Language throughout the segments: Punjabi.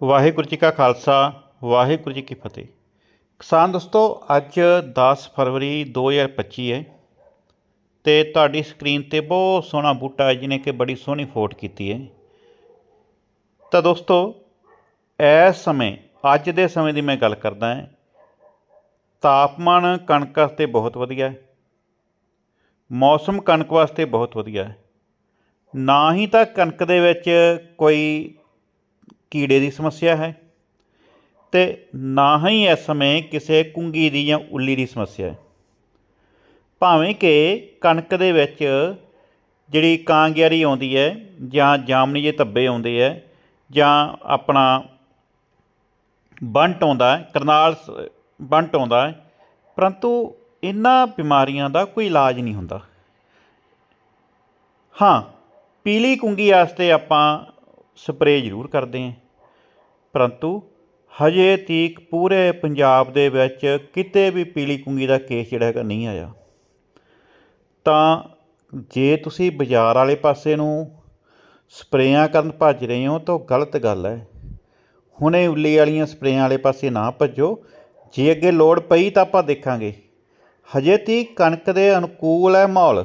ਵਾਹਿਗੁਰੂ ਜੀ ਕਾ ਖਾਲਸਾ, ਵਾਹਿਗੁਰੂ ਜੀ ਕੀ ਫਤਿਹ। ਕਿਸਾਨ ਦੋਸਤੋ, ਅੱਜ 10 ਫਰਵਰੀ 2025 ਹੈ ਤੇ ਤੁਹਾਡੀ ਸਕਰੀਨ ਤੇ ਬਹੁਤ ਸੋਹਣਾ ਬੂਟਾ ਹੈ, ਜਿਹਨੇ ਕਿ ਬੜੀ ਸੋਹਣੀ ਫੋਟ ਕੀਤੀ ਹੈ। ਤਾਂ ਦੋਸਤੋ, ਇਸ ਸਮੇਂ, ਅੱਜ ਦੇ ਸਮੇਂ ਦੀ ਮੈਂ ਗੱਲ ਕਰਦਾ ਹਾਂ, ਤਾਪਮਾਨ ਕਣਕ ਵਾਸਤੇ ਬਹੁਤ ਵਧੀਆ ਹੈ, ਮੌਸਮ ਕਣਕ ਵਾਸਤੇ ਬਹੁਤ ਵਧੀਆ ਹੈ। ਨਾ ਹੀ ਤਾਂ ਕਣਕ ਦੇ ਵਿੱਚ ਕੋਈ ਕੀੜੇ ਦੀ ਸਮੱਸਿਆ ਹੈ ਤੇ ਨਾ ਹੀ ਇਸ ਸਮੇਂ ਕਿਸੇ ਕੁੰਗੀ ਦੀ ਜਾਂ ਉੱਲੀ ਦੀ ਸਮੱਸਿਆ ਹੈ। ਭਾਵੇਂ ਕਿ ਕਣਕ ਦੇ ਵਿੱਚ ਜਿਹੜੀ ਕਾਂਗਿਆਰੀ ਆਉਂਦੀ ਹੈ ਜਾਂ ਜਾਮਨੀ ਜੇ ਧੱਬੇ ਆਉਂਦੇ ਹੈ ਜਾਂ ਆਪਣਾ ਬੰਟ ਆਉਂਦਾ ਕਰਨਾਲ ਸ- ਬੰਟ ਆਉਂਦਾ ਪਰੰਤੂ ਇਹਨਾਂ ਬਿਮਾਰੀਆਂ ਦਾ ਕੋਈ ਇਲਾਜ ਨਹੀਂ ਹੁੰਦਾ। ਹਾਂ, ਪੀਲੀ ਕੁੰਗੀ ਵਾਸਤੇ ਆਪਾਂ ਸਪਰੇਅ ਜ਼ਰੂਰ ਕਰਦੇ ਹਾਂ। ਪਰੰਤੂ ਹਜੇ ਤੀਕ ਪੂਰੇ ਪੰਜਾਬ ਦੇ ਵਿੱਚ ਕਿਤੇ ਵੀ ਪੀਲੀ ਕੁੰਗੀ ਦਾ ਕੇਸ ਜਿਹੜਾ ਹੈਗਾ ਨਹੀਂ ਆਇਆ। ਤਾਂ ਜੇ ਤੁਸੀਂ ਬਾਜ਼ਾਰ ਵਾਲੇ ਪਾਸੇ ਨੂੰ ਸਪਰੇਆਂ ਕਰਨ ਭੱਜ ਰਹੇ ਹੋ ਤਾਂ ਉਹ ਗਲਤ ਗੱਲ ਹੈ। ਹੁਣੇ ਉੱਲੀ ਵਾਲੀਆਂ ਸਪਰੇਆਂ ਵਾਲੇ ਪਾਸੇ ਨਾ ਭੱਜੋ। ਜੇ ਅੱਗੇ ਲੋੜ ਪਈ ਤਾਂ ਆਪਾਂ ਦੇਖਾਂਗੇ। ਹਜੇ ਤੀ ਕਣਕ ਦੇ ਅਨੁਕੂਲ ਹੈ ਮਾਹੌਲ।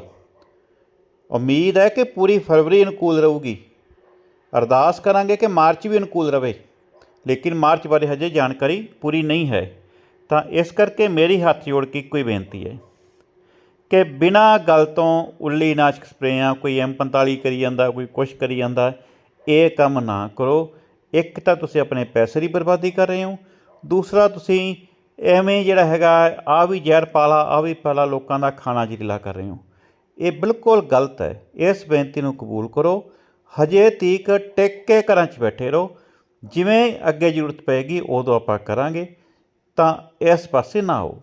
ਉਮੀਦ ਹੈ ਕਿ ਪੂਰੀ ਫਰਵਰੀ ਅਨੁਕੂਲ ਰਹੂਗੀ। ਅਰਦਾਸ ਕਰਾਂਗੇ ਕਿ ਮਾਰਚ ਵੀ ਅਨੁਕੂਲ ਰਵੇ, ਲੇਕਿਨ ਮਾਰਚ ਬਾਰੇ ਹਜੇ ਜਾਣਕਾਰੀ ਪੂਰੀ ਨਹੀਂ ਹੈ। ਤਾਂ ਇਸ ਕਰਕੇ ਮੇਰੀ ਹੱਥ ਜੋੜ ਕੇ ਇੱਕੋ ਹੀ ਬੇਨਤੀ ਹੈ ਕਿ ਬਿਨਾਂ ਗੱਲ ਤੋਂ ਉੱਲੀ ਨਾਸ਼ਕ ਸਪਰੇਆਂ, ਕੋਈ M45 ਕਰੀ ਜਾਂਦਾ, ਕੋਈ ਕੁਛ ਕਰੀ ਜਾਂਦਾ, ਇਹ ਕੰਮ ਨਾ ਕਰੋ। ਇੱਕ ਤਾਂ ਤੁਸੀਂ ਆਪਣੇ ਪੈਸੇ ਦੀ ਬਰਬਾਦੀ ਕਰ ਰਹੇ ਹੋ। ਦੂਸਰਾ, ਤੁਸੀਂ ਐਵੇਂ ਜਿਹੜਾ ਹੈਗਾ, ਆ ਵੀ ਜ਼ਹਿਰ ਪਾਲਾ, ਆ ਵੀ ਪਾਲਾ ਲੋਕਾਂ ਦਾ ਖਾਣਾ ਜ਼ਹਿਰੀਲਾ ਕਰ ਰਹੇ ਹੋ। ਇਹ ਬਿਲਕੁਲ ਗਲਤ ਹੈ। ਇਸ ਬੇਨਤੀ ਨੂੰ ਕਬੂਲ ਕਰੋ। ਹਜੇ ਤੀਕ ਟਿਕ ਕੇ ਘਰਾਂ 'ਚ ਬੈਠੇ ਰਹੋ। ਜਿਵੇਂ ਅੱਗੇ ਜ਼ਰੂਰਤ ਪਏਗੀ, ਉਦੋਂ ਆਪਾਂ ਕਰਾਂਗੇ। ਤਾਂ ਇਸ ਪਾਸੇ ਨਾ ਆਓ।